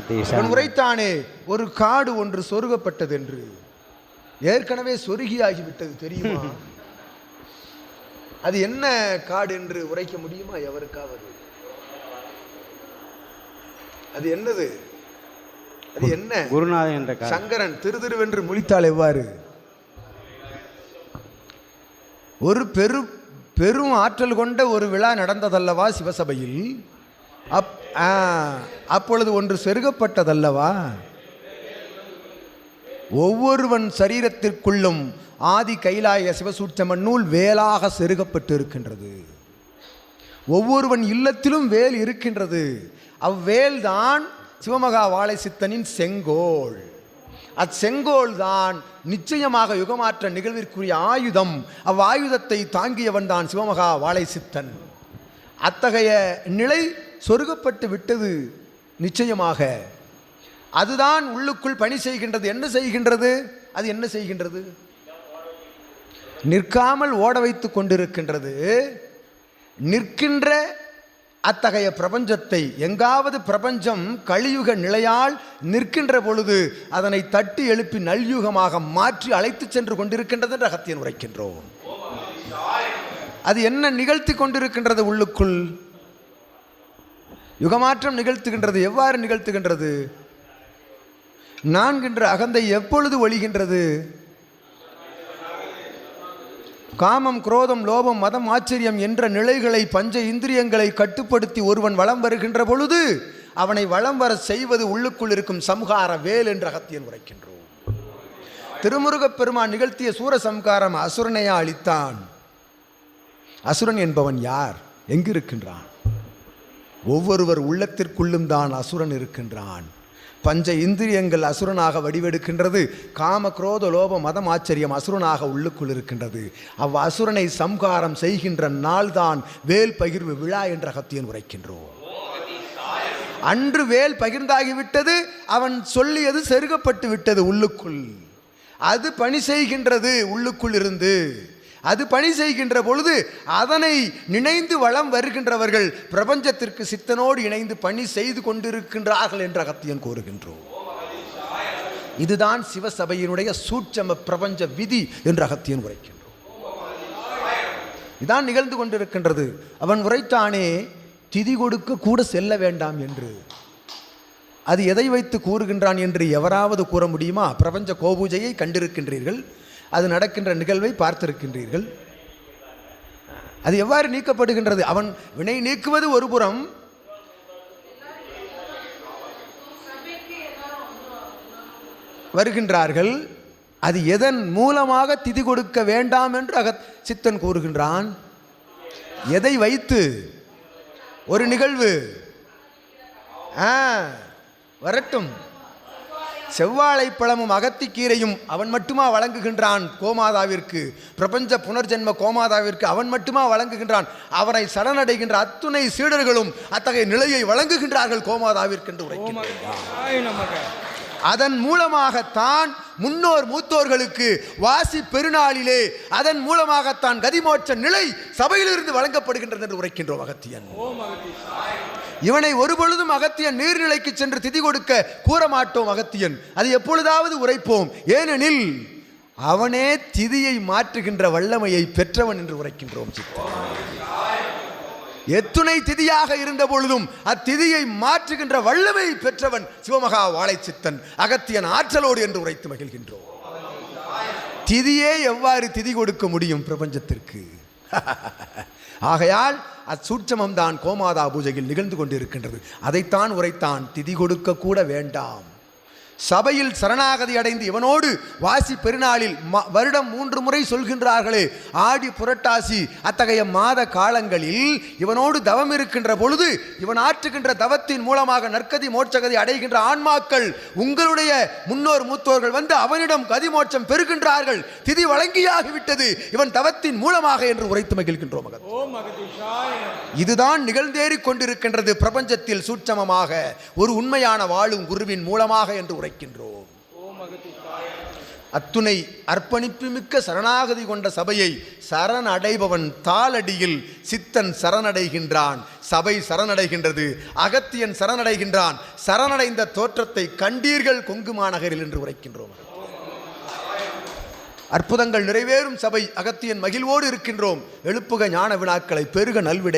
அவன் உரைத்தானே ஒரு காடு ஒன்று சொருகப்பட்டது என்று ஏற்கனவே சொருகியாகிவிட்டது தெரியுமா? அது என்ன காடு என்று உரைக்க முடியுமா எவருக்காவது? அது என்னது? அது என்ன? குருநாதன் என்ற சங்கரன் திரு திருவென்று முழித்தால் எவ்வாறு? ஒரு பெரு பெரும் ஆற்றல் கொண்ட ஒரு விழா நடந்ததல்லவா சிவசபையில்? அப் அப்பொழுது ஒன்று செருகப்பட்டதல்லவா? ஒவ்வொருவன் சரீரத்திற்குள்ளும் ஆதி கைலாய சிவசூட்சம நூல் வேலாக செருகப்பட்டு இருக்கின்றது ஒவ்வொருவன் இல்லத்திலும் வேல் இருக்கின்றது. அவ்வேல் தான் சிவமகா வாழை சித்தனின் செங்கோல். அச்செங்கோல் தான் நிச்சயமாக யுகமாற்ற நிகழ்விற்குரிய ஆயுதம். அவ்வாயுதத்தை தாங்கியவன் தான் சிவமகா வாழை சித்தன் அத்தகைய நிலை சொருகப்பட்டு விட்டது நிச்சயமாக. அதுதான் உள்ளுக்குள் பணி செய்கின்றது. என்ன செய்கின்றது? அது என்ன செய்கின்றது? நிற்காமல் ஓட வைத்து கொண்டிருக்கின்றது. நிற்கின்ற அத்தகைய பிரபஞ்சத்தை எங்காவது பிரபஞ்சம் கலியுக நிலையால் நிற்கின்ற பொழுது அதனை தட்டி எழுப்பி நல்யுகமாக மாற்றி அழைத்து சென்று கொண்டிருக்கின்றது என்று அகத்தியன் உரைக்கின்றோம். அது என்ன நிகழ்த்தி கொண்டிருக்கின்றது உள்ளுக்குள்? யுகமாற்றம் நிகழ்த்துகின்றது எவ்வாறு நிகழ்த்துகின்றது? நான்கின்ற அகந்தை எப்பொழுது ஒழிகின்றது? காமம் குரோதம் லோபம் மதம் ஆச்சரியம் என்ற நிலைகளை பஞ்ச இந்திரியங்களை கட்டுப்படுத்தி ஒருவன் வலம் வருகின்ற பொழுது அவனை வலம் வர செய்வது உள்ளுக்குள் இருக்கும் சம்ஹார வேல் என்று அகத்தியன் உரைக்கின்றோம். திருமுருகப் பெருமான் நிகழ்த்திய சூரசம்காரம் அசுரனையா அளித்தான். அசுரன் என்பவன் யார்? எங்கிருக்கின்றான்? ஒவ்வொருவர் உள்ளத்திற்குள்ளும் தான் அசுரன் இருக்கின்றான். பஞ்ச இந்திரியங்கள் அசுரனாக வடிவெடுக்கின்றது. காம குரோத லோப மதம் ஆச்சரியம் அசுரனாக உள்ளுக்குள் இருக்கின்றது. அவ் அசுரனை சம்காரம் செய்கின்ற நாள்தான் வேல் பகிர்வு விழா என்ற கத்தியன் உரைக்கின்றோம். அன்று வேல் பகிர்ந்தாகிவிட்டது அவன் சொல்லியது செருகப்பட்டு விட்டது உள்ளுக்குள். அது பணி செய்கின்றது உள்ளுக்குள் இருந்து. அது பணி செய்கின்ற பொழுது அதனை நினைந்து வளம் வருகின்றவர்கள் பிரபஞ்சத்திற்கு சித்தனோடு இணைந்து பணி செய்து கொண்டிருக்கின்றார்கள் என்று அகத்தியன் கூறுகின்றோம். இதுதான் சிவசபையினுடைய சூட்சம பிரபஞ்ச விதி என்று அகத்தியன் உரைக்கின்றோம். இதான் நிகழ்ந்து கொண்டிருக்கின்றது. அவன் உரைத்தானே திதி கொடுக்க கூட செல்ல வேண்டாம் என்று. அது எதை வைத்து கூறுகின்றான் என்று எவராவது கூற முடியுமா? பிரபஞ்ச கோபூஜையை கண்டிருக்கின்றீர்கள். அது நடக்கின்ற நிகழ்வை பார்த்திருக்கின்றீர்கள். அது எவ்வாறு நீக்கப்படுகின்றது? அவன் வினை நீக்குவது ஒரு புறம் வருகின்றார்கள். அது எதன் மூலமாக திதி கொடுக்க வேண்டாம் என்று அகத் சித்தன் கூறுகின்றான். எதை வைத்து? ஒரு நிகழ்வு. ஆ வரட்டும். செவ்வாழை பழமும் அகத்திக்கீரையும் அவன் மட்டுமா வழங்குகின்றான்? கோமாதாவிற்கு. பிரபஞ்ச புனர்ஜென்ம கோமாதாவிற்கு அவன் மட்டுமா வழங்குகின்றான்? அவனை சரணடைகின்ற அத்துணை சீடர்களும் அத்தகைய நிலையை வழங்குகின்றார்கள் கோமாதாவிற்கு என்று உரைக்கின்றான். அதன் மூலமாகத்தான் முன்னோர் மூத்தோர்களுக்கு வாசி பெருநாளிலே அதன் மூலமாகத்தான் கதிமோட்ச நிலை சபையிலிருந்து வழங்கப்படுகின்றது என்று உரைக்கின்றோம் அகத்தியன். இவனை ஒரு பொழுதும் அகத்தியன் நீர்நிலைக்கு சென்று திதி கொடுக்க கூற மாட்டோம் அகத்தியன். அது எப்பொழுதாவது உரைப்போம். ஏனெனில் அவனே திதியை மாற்றுகின்ற வல்லமையை பெற்றவன் என்று உரைக்கின்றோம் சித்தன் எத்துணை திதியாக இருந்த பொழுதும் அத்திதியை மாற்றுகின்ற வல்லமை பெற்றவன் சிவமகா வாழை சித்தன் அகத்தியன் ஆற்றலோடு என்று உரைத்து மகிழ்கின்றோம். திதியே எவ்வாறு திதி கொடுக்க முடியும் பிரபஞ்சத்திற்கு? ஆகையால் அச்சூட்சமம்தான் கோமாதா பூஜையில் நிகழ்ந்து கொண்டிருக்கின்றது. அதைத்தான் உரைத்தான் திதி கொடுக்க கூட வேண்டாம். சபையில் சரணாகதி அடைந்து இவனோடு வாசி பெருநாளில் வருடம் மூன்று முறை சொல்கின்றார்களே. ஆடி புரட்டாசி அத்தகைய மாத காலங்களில் இவனோடு தவம் இருக்கின்ற பொழுது இவன் ஆற்றுகின்ற தவத்தின் மூலமாக நற்கதி மோட்சகதி அடைகின்ற ஆன்மாக்கள் உங்களுடைய முன்னோர் மூத்தோர்கள் வந்து அவனிடம் கதி மோட்சம் பெறுகின்றார்கள். திதி வழங்கியாகிவிட்டது. இவன் தவத்தின் மூலமாக என்று உரைத்து மகிழ்கின்றோம் இதுதான் நிகழ்ந்தேறிக் கொண்டிருக்கின்றது பிரபஞ்சத்தில் சூட்சமமாக ஒரு உண்மையான வாழும் குருவின் மூலமாக என்று உரைக்கின்றோம் அத்துணை அர்ப்பணிப்புமிக்க சரணாகதி கொண்ட சபையை சரணடைபவன் தாளடியில் சித்தன் சரணடைகின்றான். சபை சரணடைகின்றது அகத்தியன் சரணடைகின்றான். சரணடைந்த தோற்றத்தை கண்டீர்கள் கொங்கு மாநகரில் என்று உரைக்கின்றோம். அற்புதங்கள் நிறைவேறும் சபை அகத்தியன் மகிழ்வோடு இருக்கின்றோம். எழுப்புக ஞான வினாக்களை பெருக நல்விடை.